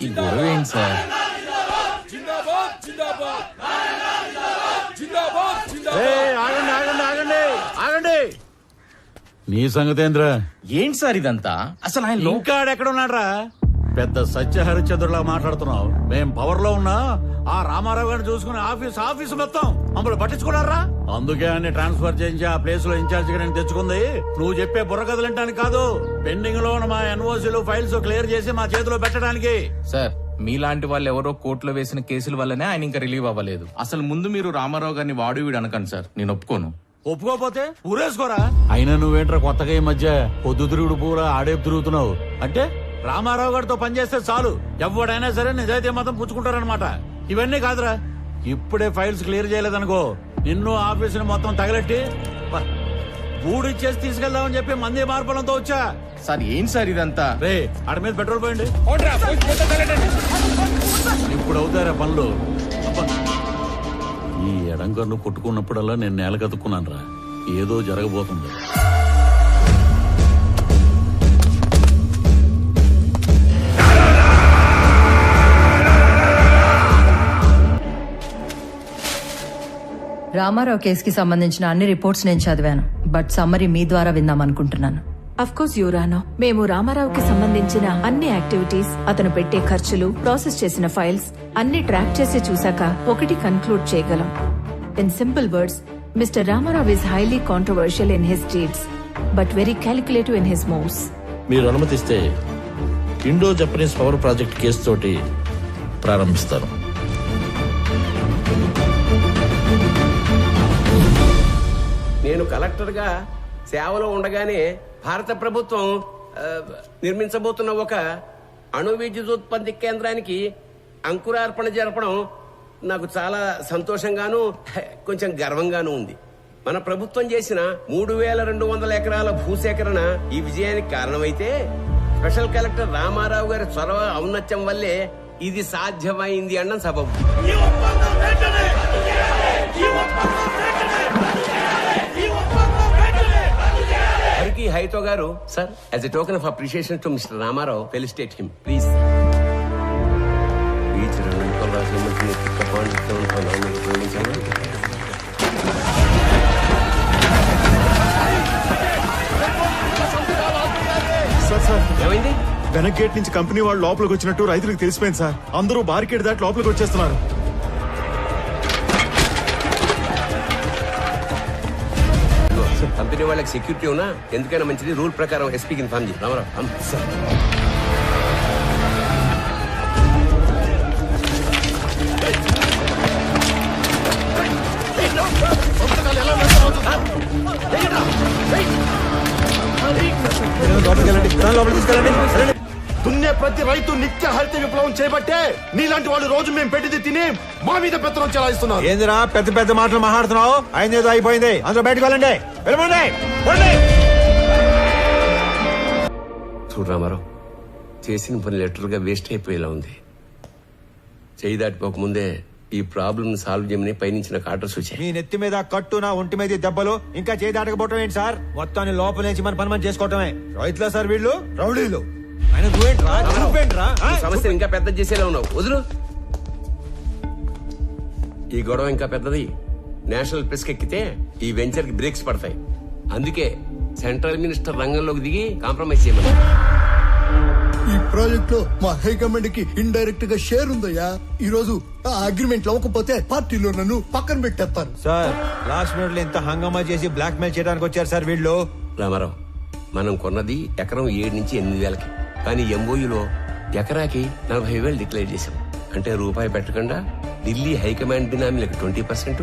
ఈ గొడవ ఏంటి సార్? ఏయ్, ఆగండి ఆగండి ఆగండి ఆగండి. నీ సంగతేంద్ర? ఏంటి సార్ ఇదంతా? అసలు ఆయన లో- ఇంకా ఎక్కడున్నాడ్రా పెద్ద సత్య హరిచంద్రులా మాట్లాడుతున్నావు. మేం పవర్లో ఉన్నా ఆ రామారావు గారిని చూసుకుని ఆఫీస్ ఆఫీస్ మొత్తం. మమ్మల్ని పట్టించుకున్నారా అందుకే అన్ని ట్రాన్స్ఫర్ చేయించి ఆ ప్లేస్లో ఇన్ఛార్జ్గా నేను తెచ్చుకుంది. నువ్వు చెప్పే బుర్ర కదలంటానికి కాదు. పెండింగ్లో ఉన్న మా ఎన్ఓసీలు ఫైల్స్ క్లియర్ చేసి మా చేతిలో పెట్టడానికి. సార్ మీలాంటి వాళ్ళు ఎవరో కోర్టులో వేసిన కేసుల వల్లనే ఆయన ఇంకా రిలీవ్ అవ్వలేదు. అసలు ముందు మీరు రామారావు గారిని వాడు వీడు అనకండి సార్. నేను ఒప్పుకోను. ఒప్పుకోపోతే ఊరేసుకోరా? అయినా నువ్వేంట్రా కొత్తగా ఈ మధ్య పొద్దు తిరుగుడు పూరా ఆడేపు తిరుగుతున్నావు? అంటే? రామారావు గారితో పనిచేస్తే చాలు. ఎవడైనా సరే నిజాయితీ మాత్రం పుచ్చుకుంటారనమాట ఇవన్నీ కాదురా. ఇప్పుడే ఫైల్స్ క్లియర్ చేయలేదనుకో నిన్ను ఆఫీసుని మొత్తం తగలెట్టి బూడిచ్చేసి తీసుకెళ్దామని చెప్పి మంది మార్పులంతో వచ్చా. సార్ ఏంటి సార్ ఇదంతా? రే ఆడ మీద పెట్రోల్ పోయండి. ఇప్పుడు అవుతారా పనులు. అబ్బా. ఈ ఎడంకన్ను కొట్టుకున్నప్పుడల్లా నేను నేల కతుక్కున్నాను రా ఏదో జరగబోతుంది. రామారావు కేసుకి సంబంధించిన అన్ని రిపోర్ట్స్ నేను చదివాను. బట్ సమ్మరీ మీ ద్వారా విందాం అనుకుంటున్నాను అఫ్ కోర్స్ యువరానో మేము రామారావుకి సంబంధించిన అన్ని యాక్టివిటీస్ అతను పెట్టే ఖర్చులు ప్రాసెస్ చేసిన ఫైల్స్ అన్ని ట్రాక్ చేసి చూశాక ఒకటి కన్క్లూడ్ చేయగలం. In simple words mister Ramarao is highly controversial in his deeds but very calculative in his moves మీరు అనుమతిస్తే Indo Japanese power project case తోటి ప్రారంభిస్తాను. కలెక్టర్గా సేవలో ఉండగానే భారత ప్రభుత్వం నిర్మించబోతున్న ఒక అణు విద్యుదుత్పత్తి కేంద్రానికి అంకురార్పణ జరపడం నాకు చాలా సంతోషంగాను కొంచెం గర్వంగాను ఉంది. మన ప్రభుత్వం చేసిన మూడు వేల రెండు వందల ఎకరాల భూసేకరణ ఈ విజయానికి కారణమైతే స్పెషల్ కలెక్టర్ రామారావు గారి చొరవ ఔన్నత్యం వల్లే ఇది సాధ్యమైంది అన్న సబబు. హైతో గారు sir as a token of appreciation to mister Ramarao felicitate him please sir sir ఏమైంది? వెనక్ గేట్ నుంచి కంపెనీ వాళ్ళు లోపలికి వచ్చినట్టు రైతులకు తెలిసిపోయింది సార్. అందరూ బార్కెట్ దాటి లోపలికి వచ్చేస్తున్నారు. కంపెనీ వాళ్ళకి సెక్యూరిటీ ఉన్నా ఎందుకైనా మంచిది. రూల్ ప్రకారం ఎస్పీకి ఇన్ఫార్మ్ చేయి. రామారావు. దున్నే ప్రతి రైతు నిత్య హరిత విప్లవం చేపట్టే. నీలాంటి వాళ్ళు రోజు మేము పెట్టింది తిని మా మీద పెత్తనం చెలాయిస్తున్నారు. ఏందిరా పెద్ద పెద్ద మాటలు మాట్లాడుతున్నావు? అయింది ఏదో అయిపోయింది. అందరూ బయటకు వెళ్ళండి. చూడు రామారావు చేసిన పని లెటర్గా వేస్ట్ అయిపోయేలా ఉంది. చేయి దాటిపోకముందే ఈ ప్రాబ్లమ్ సాల్వ్ చేయమని పైనుంచి నాకు ఆర్డర్స్ వచ్చాయి. మీ నెత్తి మీద కట్టు నా ఒంటి మీద దెబ్బలు ఇంకా చేయి దాటకపోవటం ఏంటి సార్? మొత్తాన్ని లోపల నుంచి మన పని మనం చేసుకోవటమే. రైతులా సార్ వీళ్ళు? రౌడీలు. ఆయన నువ్వేంట్రా? నువ్వేంట్రా? ఆ? సమస్య ఇంకా పెద్ద చేసేలా ఉన్నావు. వదులు. ఈ గొడవ ఇంకా పెద్దది. నేషనల్ ప్రెస్ ఎక్కితే ఈ వెంచర్కి బ్రేక్స్ పడతాయి. అందుకే సెంట్రల్ మినిస్టర్ రంగంలోకి దిగి కాంప్రమైజ్ చేయమని. ఈ ప్రాజెక్ట్లో మా హైకమాండ్కి ఇండైరెక్ట్గా షేర్ ఉందయ్యా. ఈ రోజు ఆ అగ్రిమెంట్ అవ్వకపోతే పార్టీలో నన్ను పక్కన పెట్టేస్తారు. సార్ లాస్ట్ మినిట్లో ఇంత హంగామా చేసి బ్లాక్ మెయిల్ చేయడానికి వచ్చారు సార్ వీళ్ళు? రామారావు మనం కొన్నది ఎకరం ఏడు నుంచి ఎనిమిది వేలకి. కానీ ఎంఓయూలో ఎకరాకి నలభై వేలు డిక్లేర్ చేశాం. అంటే రూపాయి పెట్టకుండా ఢిల్లీ హైకమాండ్ బినామీలకు ట్వంటీ పర్సెంట్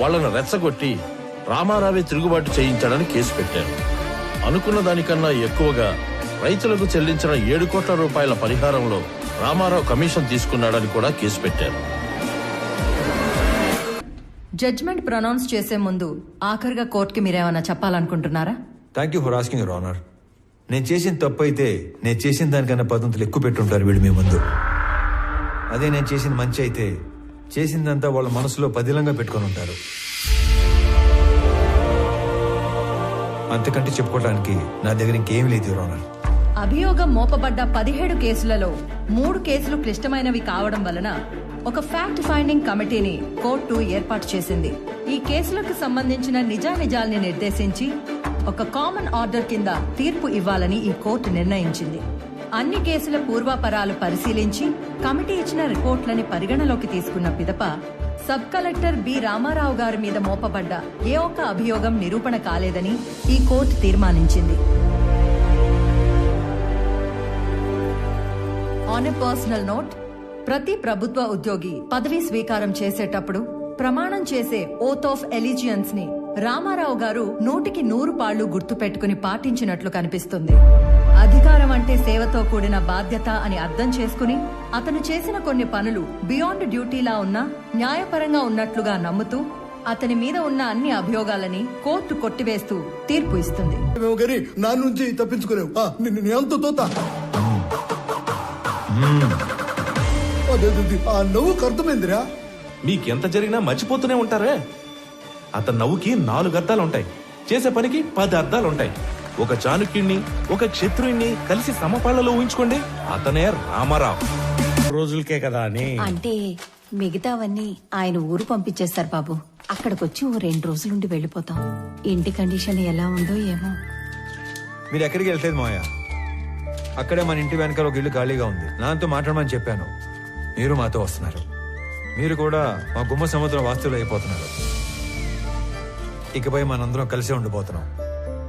వాళ్ళను రెచ్చగొట్టి రామారావే తిరుగుబాటు చేయించాడని కేసు పెట్టారు. అనుకున్న దానికన్నా ఎక్కువగా రైతులకు చెల్లించిన ఏడు కోట్ల రూపాయల పరిహారంలో రామారావు కమిషన్ తీసుకున్నాడని కూడా కేసు పెట్టారు. జడ్జ్మెంట్ ప్రొనౌన్స్ చేసే ముందు ఆఖరిగా కోర్టుకి మీరేమన్నా చెప్పాలనుకుంటున్నారా? Thank you for asking your honour నేను చేసిన తప్పు అయితే నేను చేసిన దానికన్నా పద్ధతులు ఎక్కువ పెట్టుంటారు వీళ్ళు మీ ముందు. అదే నేను చేసిన మంచి అయితే చేసిందంతా వాళ్ళ మనసులో పదిలంగా పెట్టుకొని ఉంటారు. అంతకంటే చెప్పుకోవడానికి నా దగ్గర ఇంకేం లేదు యువర్ అభియోగం మోపబడ్డ పదిహేడు కేసులలో మూడు కేసులు క్లిష్టమైనవి కావడం వలన ఒక ఫ్యాక్ట్ ఫైండింగ్ కమిటీని కోర్టు ఏర్పాటు చేసింది. ఈ కేసులకు సంబంధించిన నిజానిజాల్ని నిర్దేశించి ఒక కామన్ ఆర్డర్ కింద తీర్పు ఇవ్వాలని ఈ కోర్టు నిర్ణయించింది. అన్ని కేసుల పూర్వాపరాలు పరిశీలించి కమిటీ ఇచ్చిన రిపోర్ట్లని పరిగణలోకి తీసుకున్న పిదప సబ్ కలెక్టర్ బి రామారావు గారి మీద మోపబడ్డ ఏ ఒక్క అభియోగం నిరూపణ కాలేదని ఈ కోర్టు తీర్మానించింది. ఆన్ ఎ పర్సనల్ నోట్ ప్రతి ప్రభుత్వ ఉద్యోగి పదవీ స్వీకారం చేసేటప్పుడు ప్రమాణం చేసే ఓత్ ఆఫ్ ఎలిజియన్స్ని రామారావు గారు నూటికి నూరు పాళ్ళు గుర్తుపెట్టుకుని పాటించినట్లు కనిపిస్తుంది. అధికారం అంటే సేవతో కూడిన బాధ్యత అని అర్థం చేసుకుని అతను చేసిన కొన్ని పనులు బియాండ్ డ్యూటీలా ఉన్నా న్యాయపరంగా ఉన్నట్లుగా నమ్ముతూ అతని మీద ఉన్న అన్ని అభియోగాలని కోర్టు కొట్టివేస్తూ తీర్పు ఇస్తుంది. మేము గారి నా నుంచి నవ్వుకు అర్థమైందిరా మీకెంత జరిగినా మర్చిపోతూనే ఉంటారే. అతని నవ్వుకి నాలుగు అర్థాలు ఉంటాయి చేసే పనికి పది అర్థాలు ఉంటాయి ఒక చాణుక్యుణ్ణి ఒక క్షత్రుణ్ణి కలిసి సమపాళ్ళలో ఊహించుకోండి. అతనే రామారావు. రోజులకే కదా అని. అంటే మిగతావన్నీ ఆయన ఊరు పంపించేస్తారు బాబు. అక్కడికొచ్చి ఓ రెండు రోజులుండి వెళ్ళిపోతాం. ఇంటి కండిషన్ ఎలా ఉందో ఏమో. మీరు ఎక్కడికి వెళ్తలేదు మాయా అక్కడే మన ఇంటి వెనకాల ఒక ఇల్లు ఖాళీగా ఉంది. నాతో మాట్లాడమని చెప్పాను. మీరు మాతో వస్తున్నారు. మీరు కూడా మా గుమ్మ సముద్రం వాస్తువులు అయిపోతున్నారు. ఇకపై మనందరం కలిసే ఉండిపోతున్నాం.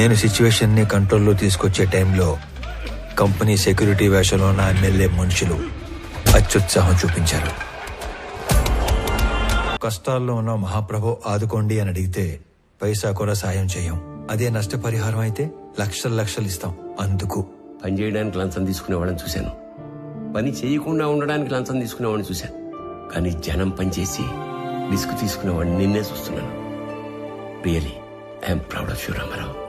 నేను సిచ్యువేషన్ని కంట్రోల్లో తీసుకొచ్చే టైంలో కంపెనీ సెక్యూరిటీ వేషంలో నా ఎమ్మెల్యే మనుషులు అత్యుత్సాహం చూపించారు. కష్టాల్లో ఉన్న మహాప్రభు ఆదుకోండి అని అడిగితే పైసా కూడా సాయం చేయం. అదే నష్టపరిహారం అయితే లక్షలు లక్షలు ఇస్తాం. అందుకు. పని చేయడానికి లంచం తీసుకునేవాళ్ళని చూశాను. పని చేయకుండా ఉండడానికి లంచం తీసుకునేవాడిని చూశాను. కానీ జనం పనిచేసి రిస్క్ తీసుకునేవాడిని నిన్నే చూస్తున్నాను. Really I'm proud of you Ramarao.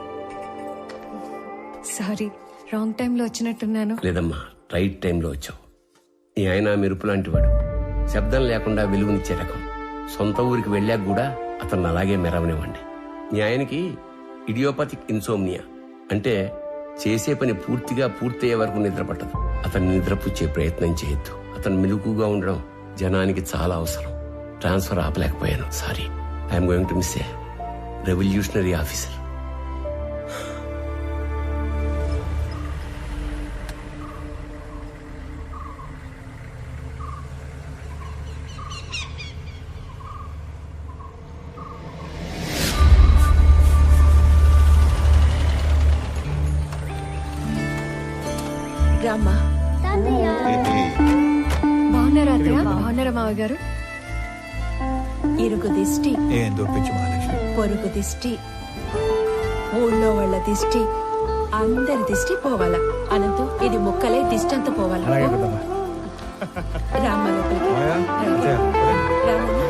Sorry wrong టైంలో వచ్చినట్టున్నాను. లేదమ్మా రైట్ టైంలో వచ్చావు. నీ ఆయన మెరుపు లాంటివాడు. శబ్దం లేకుండా వెలుగునిచ్చే రకం. సొంత ఊరికి వెళ్ళాక కూడా అతను అలాగే మెరవనివ్వండి. నీ ఆయనకి ఇడియోపతిక్ ఇన్సోమ్నియా అంటే చేసే పని పూర్తిగా పూర్తయ్యే వరకు నిద్ర పట్టదు అతన్ని నిద్రపుచ్చే ప్రయత్నం చేయొద్దు. అతను మెలుకుగా ఉండడం జనానికి చాలా అవసరం. Transfer ఆపలేకపోయాను. Sorry I'm going to miss a revolutionary officer రామ్మా బాగున్నారా అత్తయ్య? బాగున్నారా మావ గారు? ఇరుగు దిష్టి. మహాలక్ష్మి? పొరుగు దిష్టి. ఊళ్ళో వాళ్ళ దిష్టి. అందరి దిష్టి పోవాలా. అనంతం ఇది ముక్కలే దిష్టి అంతా పోవాలా. రామ్మ లోపలికి. అత్తయ్య,